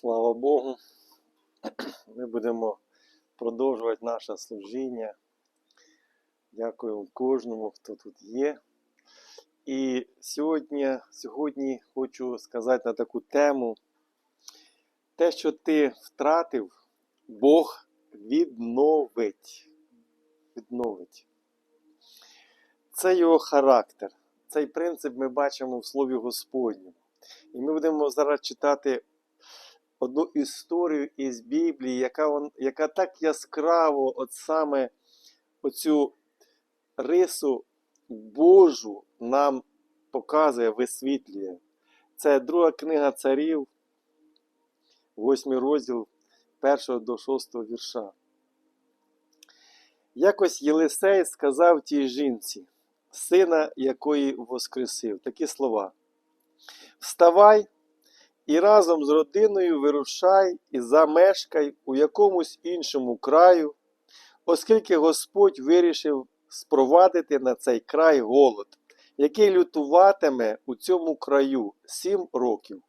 Слава Богу. Ми будемо продовжувати наше служіння. Дякую кожному, хто тут є. І сьогодні, сьогодні хочу сказати на таку тему. Те, що ти втратив, Бог відновить. Відновить. Це його характер. Цей принцип ми бачимо в Слові Господньому. І ми будемо зараз читати одну історію із Біблії, яка, вон, яка так яскраво, от саме оцю рису Божу нам показує, висвітлює. Це друга книга царів, восьмий розділ 1 до 6 вірша. Якось Єлисей сказав тій жінці, сина якої воскресив, такі слова. Вставай і разом з родиною вирушай і замешкай у якомусь іншому краю, оскільки Господь вирішив спровадити на цей край голод, який лютуватиме у цьому краю сім років.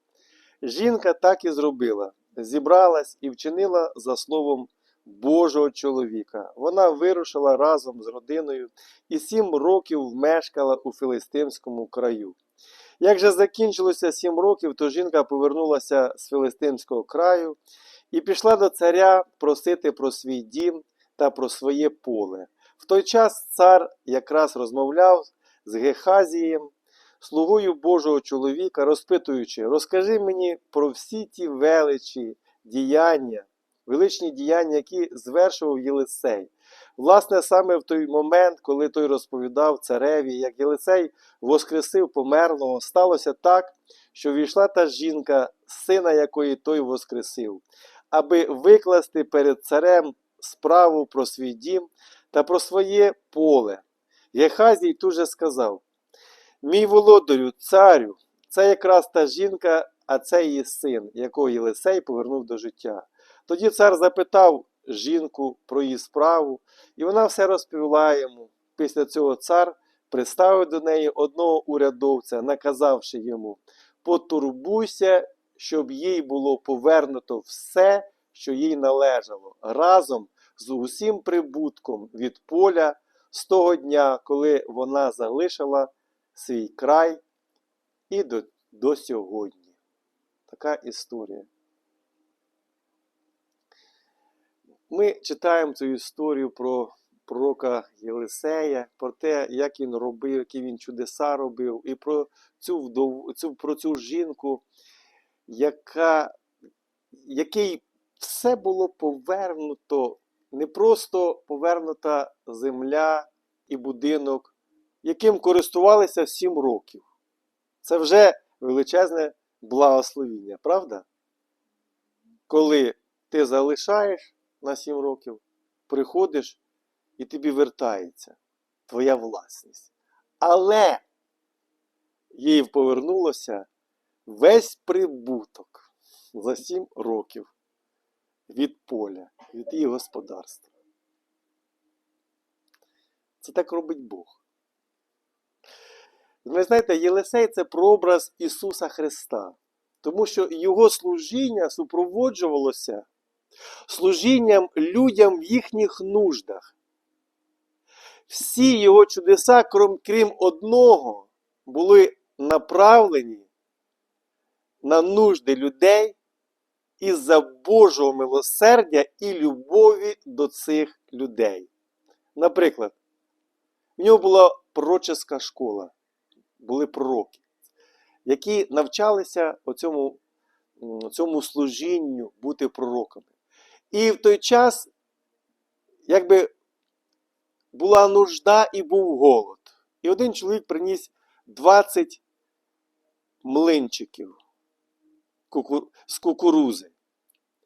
Жінка так і зробила, зібралась і вчинила за словом Божого чоловіка. Вона вирушила разом з родиною і сім років мешкала у Філистимському краю. Як же закінчилося сім років, то жінка повернулася з Філистимського краю і пішла до царя просити про свій дім та про своє поле. В той час цар якраз розмовляв з Гехазієм, слугою Божого чоловіка, розпитуючи: Розкажи мені про всі ті величі, діяння, величні діяння, які звершував Єлисей. Власне, саме в той момент, коли той розповідав цареві, як Єлисей воскресив померлого, сталося так, що війшла та жінка, сина якої той воскресив, аби викласти перед царем справу про свій дім та про своє поле. Гехазій тут же сказав: Мій володарю, царю, це якраз та жінка, а це її син, якого Єлисей повернув до життя. Тоді цар запитав жінку про її справу, і вона все розповіла йому. Після цього цар приставив до неї одного урядовця, наказавши йому: Потурбуйся, щоб їй було повернуто все, що їй належало, разом з усім прибутком від поля з того дня, коли вона залишила свій край і до, до сьогодні. Така історія. Ми читаємо цю історію про пророка Єлисея, про те, як він робив, які він чудеса робив, і про цю вдову, цю, про цю жінку, яка, який все було повернуто, не просто повернута земля і будинок, яким користувалися сім років. Це вже величезне благословіння, правда? Коли ти залишаєш на 7 років, приходиш і тобі вертається твоя власність. Але їй повернулося весь прибуток за 7 років від поля, від її господарства. Це так робить Бог. Ви знаєте, Єлисей це прообраз Ісуса Христа, тому що Його служіння супроводжувалося служінням людям в їхніх нуждах. Всі його чудеса, крім, крім одного, були направлені на нужди людей із-за Божого милосердя і любові до цих людей. Наприклад, в нього була пророческа школа, були пророки, які навчалися цьому служінню бути пророками. І в той час, якби була нужда і був голод. І один чоловік приніс 20 млинчиків з кукурузи,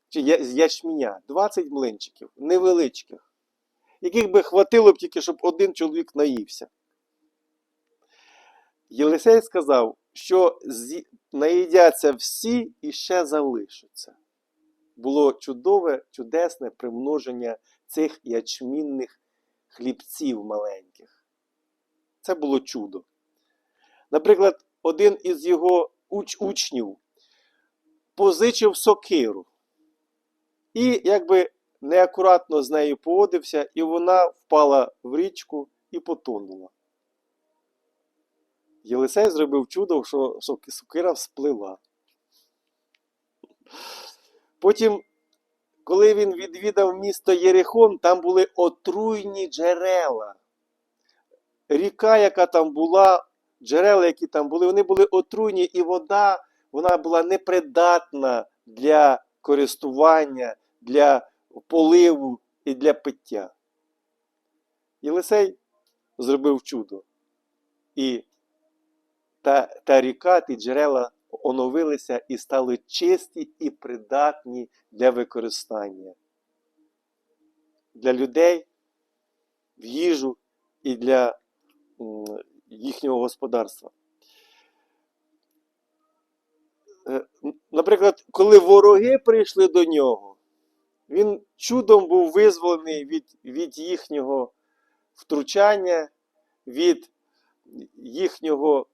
чи з ячменя, 20 млинчиків, невеличких, яких би хватило б тільки, щоб один чоловік наївся. Єлисей сказав, що наїдяться всі і ще залишаться було чудове, чудесне примноження цих ячмінних хлібців маленьких. Це було чудо. Наприклад, один із його уч учнів позичив сокиру. І якби неакуратно з нею поводився, і вона впала в річку і потонула. Єлисей зробив чудо, що сокира всплила. Потім, коли він відвідав місто Єрихон, там були отруйні джерела. Ріка, яка там була, джерела, які там були, вони були отруйні, і вода вона була непридатна для користування, для поливу і для пиття. Єлисей зробив чудо. І та, та ріка, ті джерела оновилися і стали чисті і придатні для використання. Для людей в їжу і для їхнього господарства. Е, Наприклад, коли вороги прийшли до нього, він чудом був визволений від, від їхнього втручання, від їхнього,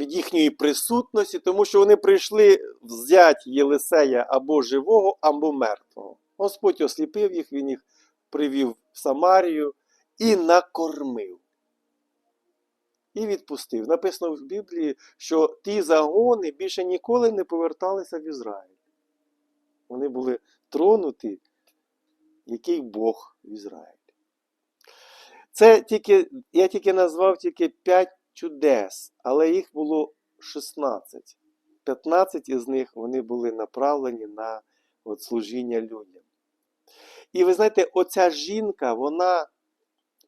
їхньої присутності, тому що вони прийшли взяти Єлисея або живого, або мертвого. Господь осліпив їх, він їх привів в Самарію і накормив. І відпустив. Написано в Біблії, що ті загони більше ніколи не поверталися в Ізраїль. Вони були тронуті, який Бог в Ізраїлі. Це тільки, я тільки назвав тільки 5 чудес, але їх було 16. 15 із них вони були направлені на от, служіння людям. І ви знаєте, оця жінка, вона,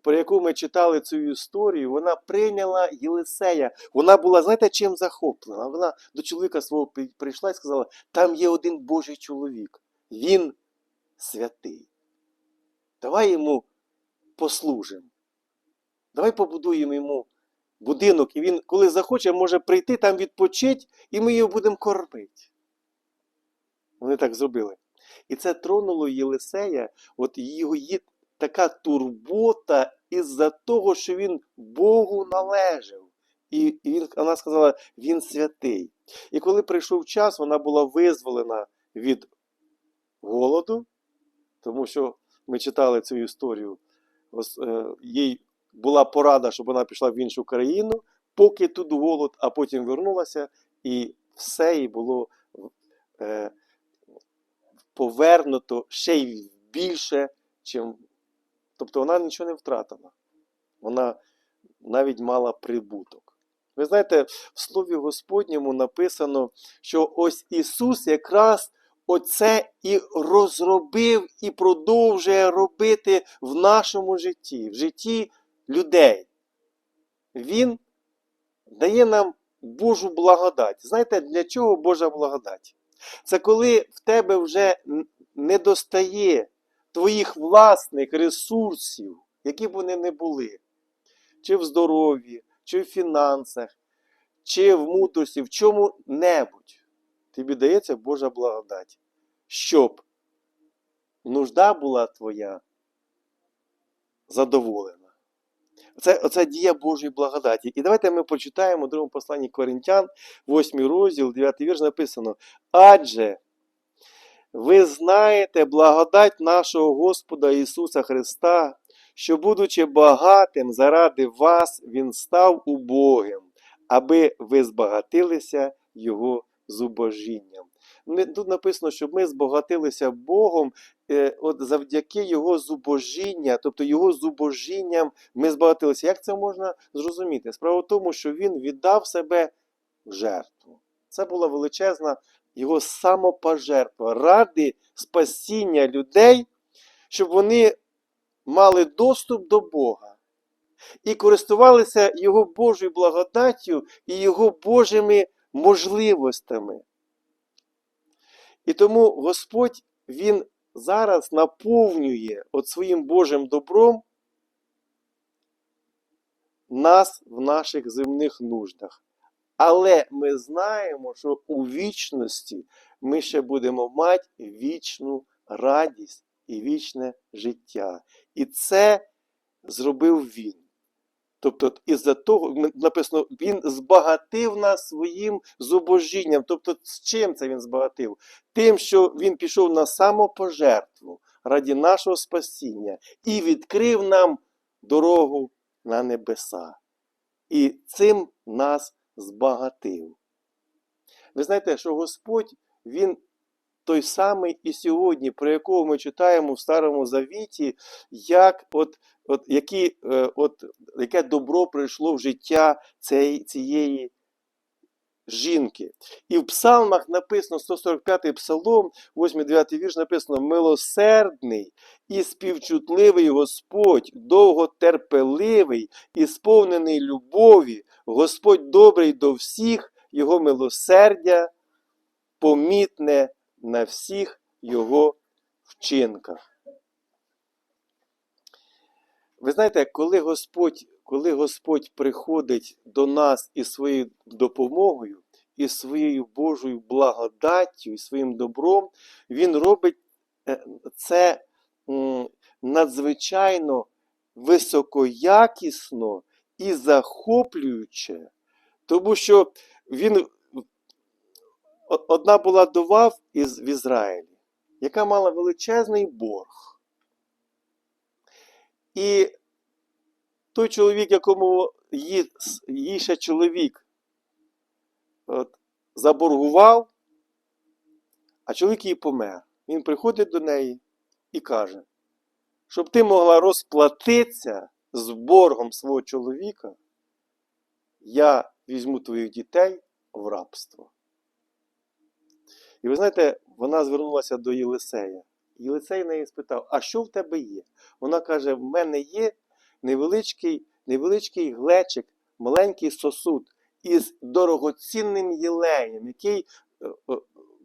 про яку ми читали цю історію, вона прийняла Єлисея. Вона була, знаєте, чим захоплена? Вона до чоловіка свого прийшла і сказала: там є один Божий чоловік, він святий. Давай йому послужимо. Давай побудуємо йому будинок, і він, коли захоче, може прийти там відпочити, і ми його будемо кормити. Вони так зробили. І це тронуло Єлисея, от його така турбота із-за того, що він Богу належав. І, він, вона сказала, він святий. І коли прийшов час, вона була визволена від голоду, тому що ми читали цю історію. Е, Їй була порада, щоб вона пішла в іншу країну, поки тут голод, а потім вернулася, і все їй було е, повернуто ще й більше, чим. Тобто вона нічого не втратила. Вона навіть мала прибуток. Ви знаєте, в Слові Господньому написано, що ось Ісус якраз оце і розробив, і продовжує робити в нашому житті, в житті людей. Він дає нам Божу благодать. Знаєте, для чого Божа благодать? Це коли в тебе вже не достає твоїх власних ресурсів, які б вони не були, чи в здоров'ї, чи в фінансах, чи в мудрості, в чому-небудь. Тобі дається Божа благодать, щоб нужда була твоя задоволена. Це, оце дія Божої благодаті. І давайте ми почитаємо у другому посланні Коринтян, 8 розділ, 9 вірш написано. Адже ви знаєте благодать нашого Господа Ісуса Христа, що, будучи багатим заради вас, Він став убогим, аби ви збагатилися Його зубожінням. Тут написано, щоб ми збагатилися Богом от завдяки Його зубожіння, тобто Його зубожінням ми збагатилися. Як це можна зрозуміти? Справа в тому, що Він віддав себе в жертву. Це була величезна його самопожертва ради спасіння людей, щоб вони мали доступ до Бога і користувалися Його Божою благодаттю і Його Божими можливостями. І тому Господь Він зараз наповнює от своїм Божим добром нас в наших земних нуждах. Але ми знаємо, що у вічності ми ще будемо мати вічну радість і вічне життя. І це зробив він. Тобто, із-за того написано, він збагатив нас своїм зубожінням. Тобто, з чим це він збагатив? Тим, що він пішов на самопожертву раді нашого спасіння і відкрив нам дорогу на небеса. І цим нас збагатив. Ви знаєте, що Господь, Він той самий і сьогодні, про якого ми читаємо в Старому Завіті, як от, от, які, е, от, яке добро прийшло в життя цієї, цієї жінки. І в псалмах написано 145-й псалом, 8-9 вірш написано: милосердний і співчутливий Господь, довготерпеливий і сповнений любові, Господь добрий до всіх, Його милосердя помітне на всіх Його вчинках. Ви знаєте, коли Господь, коли Господь приходить до нас із своєю допомогою, і своєю Божою благодаттю, і своїм добром, Він робить е, це надзвичайно високоякісно і захоплююче, тому що він одна була дова в із- в Ізраїлі, яка мала величезний борг. І той чоловік, якому її ще чоловік от, заборгував, а чоловік її помер. Він приходить до неї і каже, щоб ти могла розплатитися з боргом свого чоловіка, я візьму твоїх дітей в рабство. І ви знаєте, вона звернулася до Єлисея. Єлисей неї спитав: А що в тебе є? Вона каже: В мене є невеличкий, невеличкий глечик, маленький сосуд із дорогоцінним єлеєм, який е, е,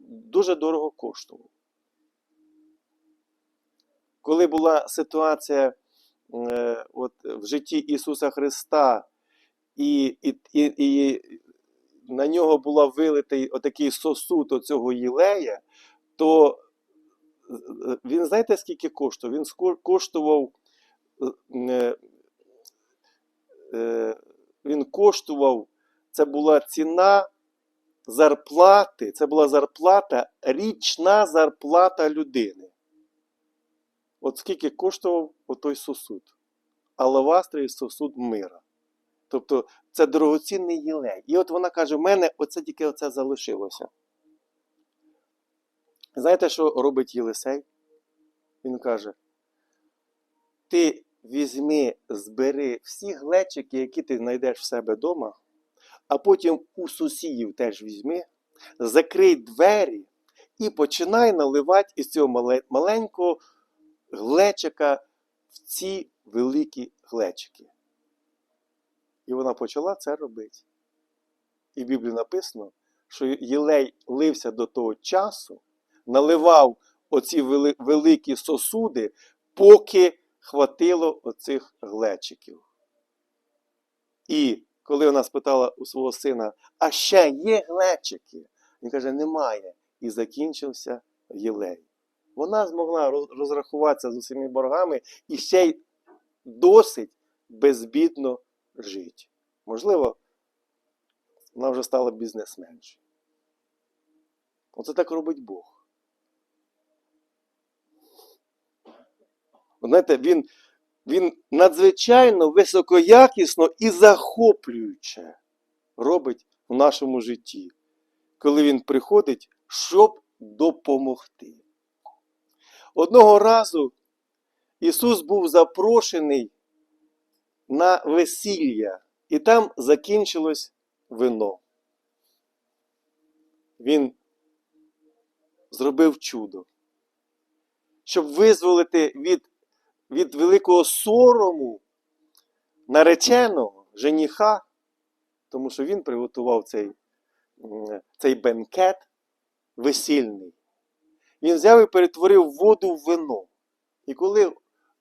дуже дорого коштував. Коли була ситуація е, от, в житті Ісуса Христа, і, і, і, і на нього була вилитий отакий сосуд оцього єлея, то е, він знаєте, скільки коштував? Він коштував. е, е, Він коштував, це була ціна зарплати, це була зарплата, річна зарплата людини. От скільки коштував отой сосуд? Алавастровий сосуд мира. Тобто це дорогоцінний єлей. І от вона каже: в мене оце тільки оце залишилося. Знаєте, що робить Єлисей? Він каже: Ти візьми, збери всі глечики, які ти знайдеш в себе вдома, а потім у сусідів теж візьми, закрий двері і починай наливати із цього маленького глечика в ці великі глечики. І вона почала це робити. І в Біблії написано, що Єлей лився до того часу, наливав оці великі сосуди, поки хватило оцих глечиків. І коли вона спитала у свого сина, а ще є глечики? Він каже, немає. І закінчився Єлей. Вона змогла розрахуватися з усіма боргами і ще й досить безбідно жити. Можливо, вона вже стала бізнесменшою. Оце так робить Бог. Знаєте, він, він надзвичайно високоякісно і захоплююче робить в нашому житті, коли він приходить, щоб допомогти. Одного разу Ісус був запрошений на весілля, і там закінчилось вино. Він зробив чудо, щоб визволити від, від великого сорому нареченого жениха, тому що він приготував цей, цей бенкет весільний. Він взяв і перетворив воду в вино. І коли е,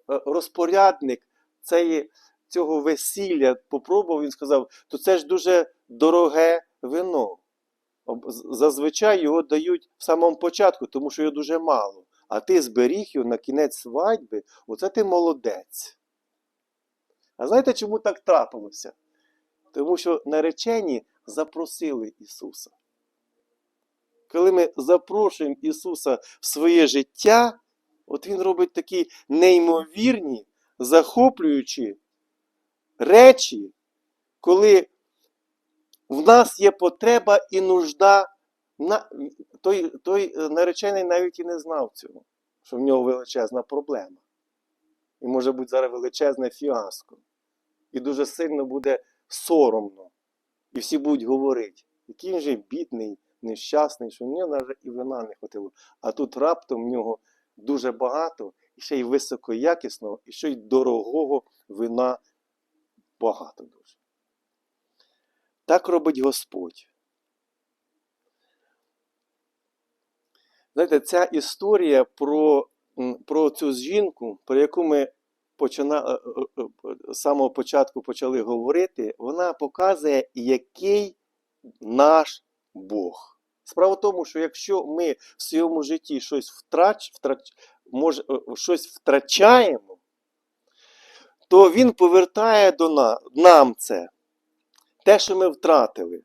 розпорядник цієї, цього весілля попробував, він сказав, то це ж дуже дороге вино. Зазвичай його дають в самому початку, тому що його дуже мало. А ти зберіг його на кінець свадьби, оце ти молодець. А знаєте, чому так трапилося? Тому що наречені запросили Ісуса. Коли ми запрошуємо Ісуса в своє життя, от Він робить такі неймовірні, захоплюючі речі, коли в нас є потреба і нужда. Той, той е, наречений навіть і не знав цього, що в нього величезна проблема. І може бути зараз величезне фіаско. І дуже сильно буде соромно. І всі будуть говорити, який же бідний, нещасний, що в нього навіть і вина не хватило. А тут раптом в нього дуже багато, і ще й високоякісного, і ще й дорогого вина багато дуже. Так робить Господь. Знаєте, ця історія про, про цю жінку, про яку ми почина, е, е, е, з самого початку почали говорити, вона показує, який наш Бог. Справа в тому, що якщо ми в своєму житті щось втрач, втрач, може, щось втрачаємо, то Він повертає до на, нам це, те, що ми втратили.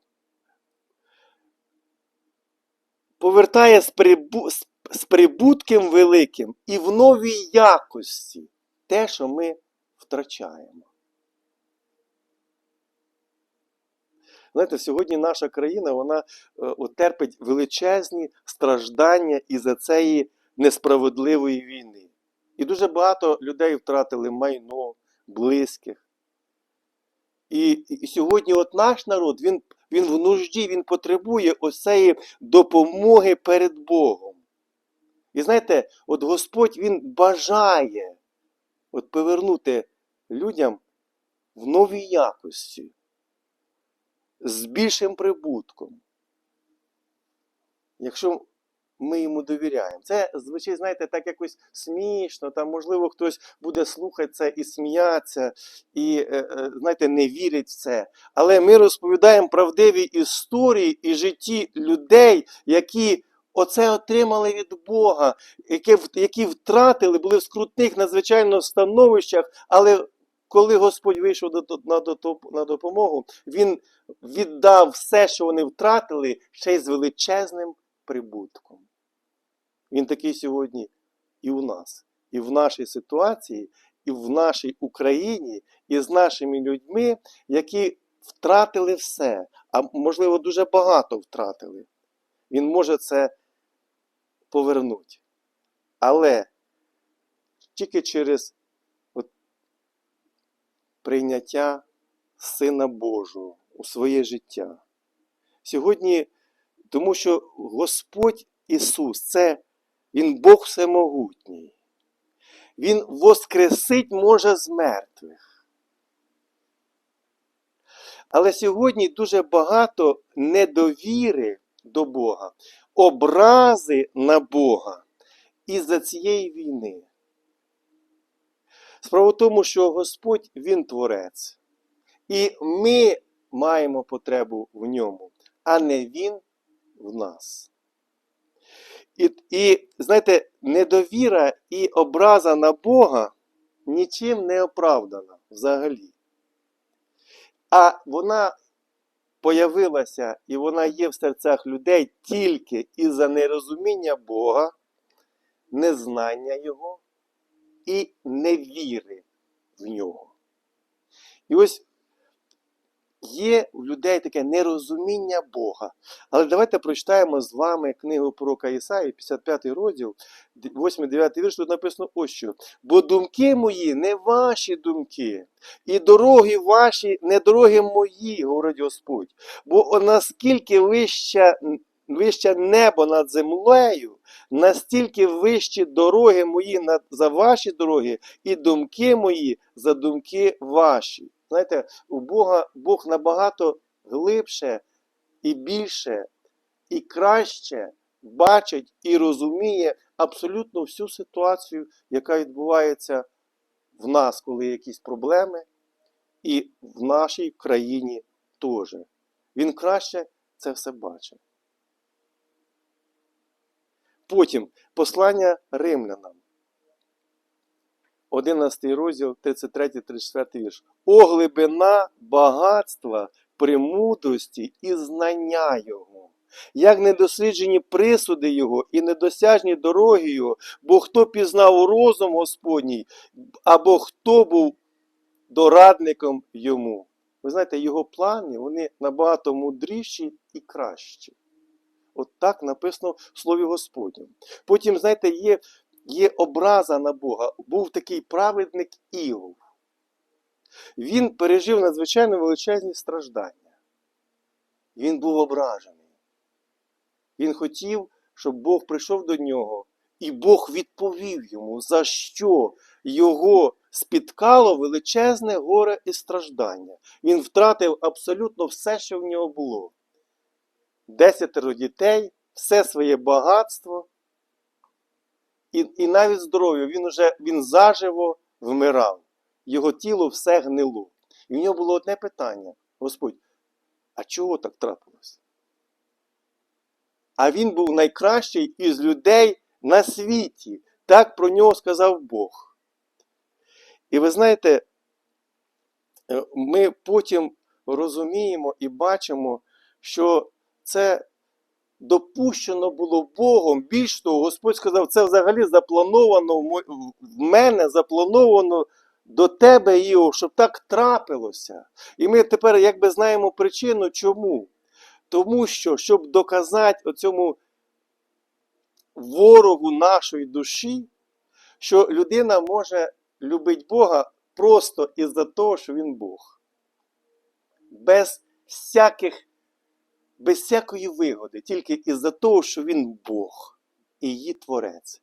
Повертає з, прибу, з, прибутком великим і в новій якості те, що ми втрачаємо. Знаєте, сьогодні наша країна вона е, терпить величезні страждання із-за цієї несправедливої війни. І дуже багато людей втратили майно, близьких. І, і сьогодні от наш народ, він, він в нужді, він потребує цієї допомоги перед Богом. І знаєте, от Господь Він бажає от повернути людям в новій якості, з більшим прибутком. Якщо ми йому довіряємо. Це звучить, знаєте, так якось смішно, там, можливо, хтось буде слухати це і сміятися, і, е, е, знаєте, не вірить в це. Але ми розповідаємо правдиві історії і житті людей, які оце отримали від Бога, які, які втратили, були в скрутних надзвичайно становищах, але коли Господь вийшов до- на на допомогу, Він віддав все, що вони втратили, ще й з величезним прибутком. Він такий сьогодні і у нас, і в нашій ситуації, і в нашій Україні, і з нашими людьми, які втратили все, а можливо, дуже багато втратили. Він може це повернути. Але тільки через от, прийняття Сина Божого у своє життя. Сьогодні, тому що Господь Ісус це Він Бог Всемогутній. Він воскресить може з мертвих. Але сьогодні дуже багато недовіри до Бога, образи на Бога із-за цієї війни. Справа в тому, що Господь Він творець. І ми маємо потребу в ньому, а не Він в нас. І, і знаєте, недовіра і образа на Бога нічим не оправдана взагалі. А вона появилася і вона є в серцях людей тільки із-за нерозуміння Бога, незнання Його і невіри в нього. І ось є у людей таке нерозуміння Бога. Але давайте прочитаємо з вами книгу пророка Ісаї, 55 розділ, 8-9 вірш, тут написано ось що. Бо думки мої не ваші думки, і дороги ваші не дороги мої, говорить Господь. Бо наскільки вища, вище небо над землею, настільки вищі дороги мої над, за ваші дороги, і думки мої за думки ваші. Знаєте, у Бога Бог набагато глибше і більше, і краще бачить і розуміє абсолютно всю ситуацію, яка відбувається в нас, коли є якісь проблеми, і в нашій країні теж. Він краще це все бачить. Потім послання римлянам. 11 розділ, 33-34 вірш. О глибина багатства, премудрості і знання Його, як недосліджені присуди Його і недосяжні дороги Його, бо хто пізнав розум Господній, або хто був дорадником йому. Ви знаєте, його плани вони набагато мудріші і кращі. От так написано в Слові Господньому. Потім, знаєте, є, є образа на Бога. Був такий праведник Іов. Він пережив надзвичайно величезні страждання. Він був ображений. Він хотів, щоб Бог прийшов до нього, і Бог відповів йому, за що його спіткало величезне горе і страждання. Він втратив абсолютно все, що в нього було. Десятеро дітей, все своє багатство і, і навіть здоров'я. Він уже він заживо вмирав. Його тіло все гнило. І в нього було одне питання: Господь, а чого так трапилось? А він був найкращий із людей на світі. Так про нього сказав Бог. І ви знаєте, е, ми потім розуміємо і бачимо, що це допущено було Богом. Більш того, Господь сказав, це взагалі заплановано в мене, заплановано до тебе, Іов, щоб так трапилося. І ми тепер якби знаємо причину, чому. Тому що, щоб доказати оцьому ворогу нашої душі, що людина може любити Бога просто із-за того, що він Бог. Без всяких, без всякої вигоди, тільки із-за того, що він Бог і її творець.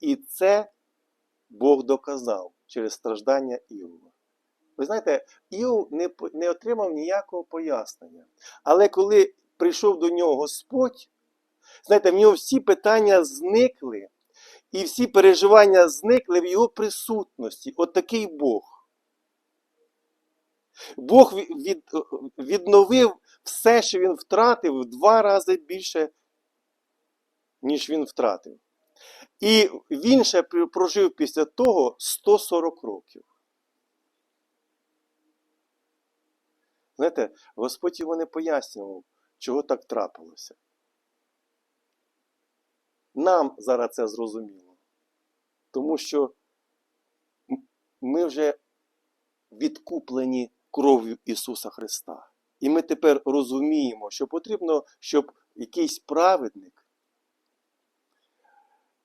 І це Бог доказав через страждання Іова. Ви знаєте, Іов не, не отримав ніякого пояснення. Але коли прийшов до нього Господь, знаєте, в нього всі питання зникли, і всі переживання зникли в його присутності. От такий Бог. Бог від, від, відновив все, що він втратив, в два рази більше, ніж він втратив. І він ще прожив після того 140 років. Знаєте, Господь його не пояснював, чого так трапилося. Нам зараз це зрозуміло. Тому що ми вже відкуплені кров'ю Ісуса Христа. І ми тепер розуміємо, що потрібно, щоб якийсь праведник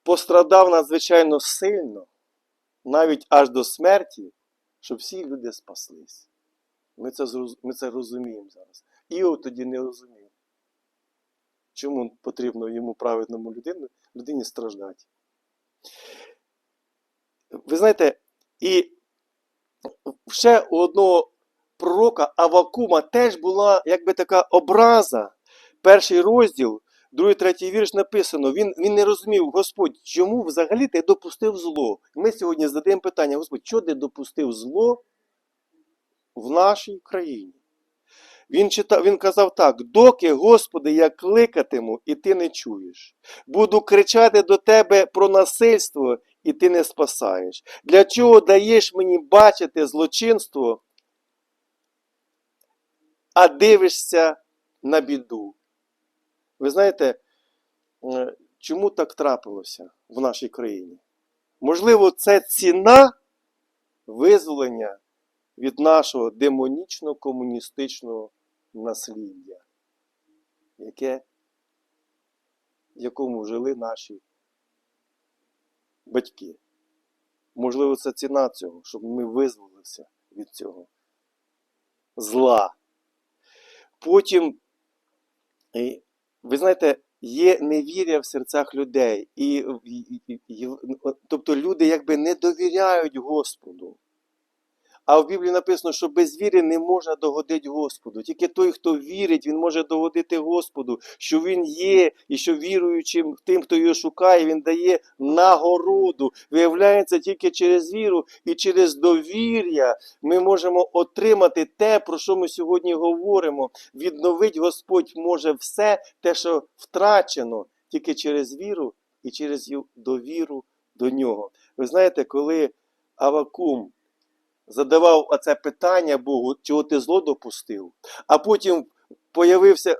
пострадав надзвичайно сильно, навіть аж до смерті, щоб всі люди спаслись. Ми це, ми це розуміємо зараз. Іов тоді не розумів, чому потрібно йому праведному людину, людині страждати. Ви знаєте, і ще у одного пророка Авакума теж була якби така образа. Перший розділ, другий, третій вірш написано. Він, він не розумів, Господь, чому взагалі ти допустив зло? Ми сьогодні задаємо питання, Господь, чого ти допустив зло в нашій країні? Він, читав, він казав так: доки, Господи, я кликатиму, і ти не чуєш. Буду кричати до тебе про насильство, і ти не спасаєш. Для чого даєш мені бачити злочинство, а дивишся на біду? Ви знаєте, е, чому так трапилося в нашій країні? Можливо, це ціна визволення від нашого демонічно-комуністичного насліддя, яке, в якому жили наші батьки. Можливо, це ціна цього, щоб ми визволилися від цього зла. Потім, е, ви знаєте, є невір'я в серцях людей. І, і, і, і, тобто люди якби не довіряють Господу. А в Біблії написано, що без віри не можна догодити Господу. Тільки той, хто вірить, він може догодити Господу, що він є, і що віруючим тим, хто його шукає, він дає нагороду. Виявляється, тільки через віру і через довір'я ми можемо отримати те, про що ми сьогодні говоримо. Відновить Господь може все те, що втрачено, тільки через віру і через довіру до нього. Ви знаєте, коли Авакум задавав оце питання Богу, чого ти зло допустив, а потім появився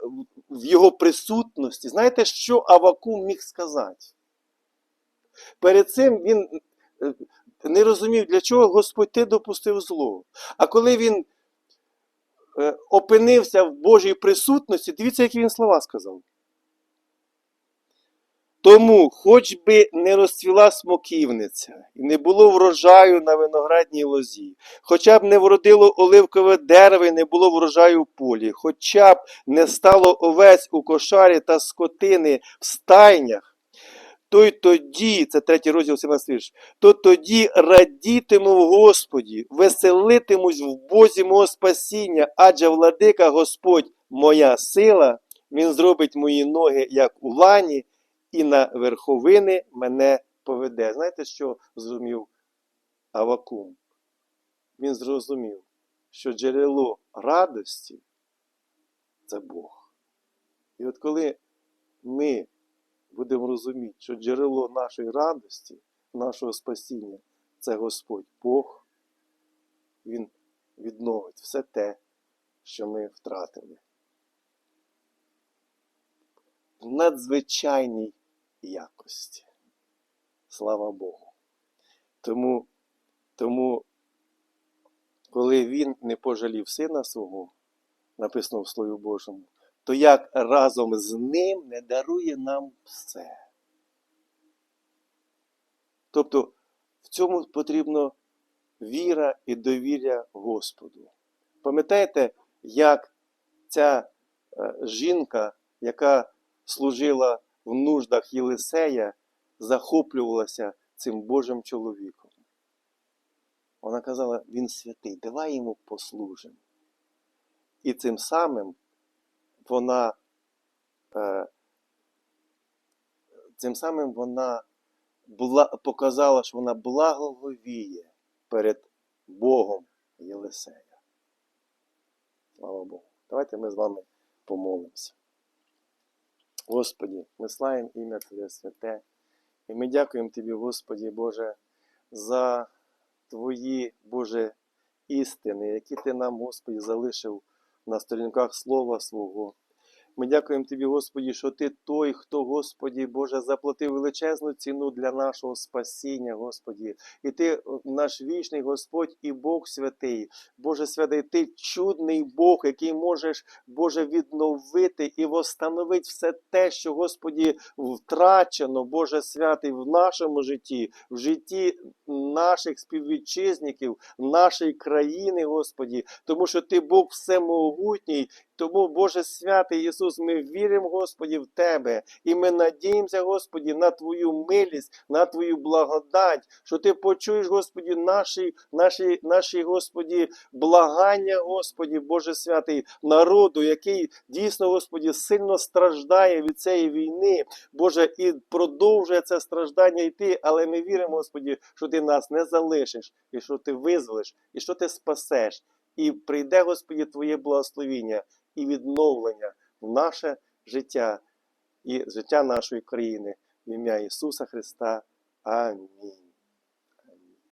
в- його присутності. Знаєте, що Авакум міг сказати? Перед цим він е, не розумів, для чого Господь ти допустив зло. А коли він е, опинився в Божій присутності, дивіться, які він слова сказав. Тому, хоч би не розцвіла смоківниця, і не було врожаю на виноградній лозі, хоча б не вродило оливкове дерево і не було врожаю в полі, хоча б не стало овець у кошарі та скотини в стайнях, то й тоді, це третій розділ 17 вірш, то тоді радітиму в Господі, веселитимусь в Бозі мого спасіння, адже владика Господь моя сила, Він зробить мої ноги, як у лані, і на верховини мене поведе. Знаєте, що зрозумів Авакум? Він зрозумів, що джерело радості це Бог. І от коли ми будемо розуміти, що джерело нашої радості, нашого спасіння це Господь Бог, Він відновить все те, що ми втратили. В надзвичайній якості. Слава Богу. Тому, тому коли він не пожалів сина свого, написано в Слові Божому, то як разом з ним не дарує нам все. Тобто в цьому потрібно віра і довір'я Господу. Пам'ятаєте, як ця е, жінка, яка служила в нуждах Єлисея, захоплювалася цим Божим чоловіком. Вона казала, він святий, давай йому послужимо. І цим самим вона, е, цим самим вона була, показала, що вона благоговіє перед Богом Єлисея. Слава Богу. Давайте ми з вами помолимося. Господі, ми славимо ім'я Твоє святе. І ми дякуємо Тобі, Господі Боже, за Твої, Боже, істини, які Ти нам, Господі, залишив на сторінках Слова Свого. Ми дякуємо Тобі, Господі, що Ти той, хто, Господі, Боже, заплатив величезну ціну для нашого спасіння, Господі. І Ти наш вічний Господь і Бог святий. Боже святий, Ти чудний Бог, який можеш, Боже, відновити і восстановити все те, що, Господі, втрачено, Боже святий, в нашому житті, в житті наших співвітчизників, нашої країни, Господі, тому що Ти Бог всемогутній. Тому, Боже святий Ісус, ми віримо, Господі, в Тебе, і ми надіємося, Господі, на Твою милість, на Твою благодать, що Ти почуєш, Господі, наші, наші, наші Господі, благання, Господі, Боже святий, народу, який дійсно, Господі, сильно страждає від цієї війни, Боже, і продовжує це страждання йти, але ми віримо, Господі, що Ти нас не залишиш, і що Ти визволиш, і що Ти спасеш. І прийде, Господі, Твоє благословіння і відновлення в наше життя і життя нашої країни в ім'я Ісуса Христа. Амінь.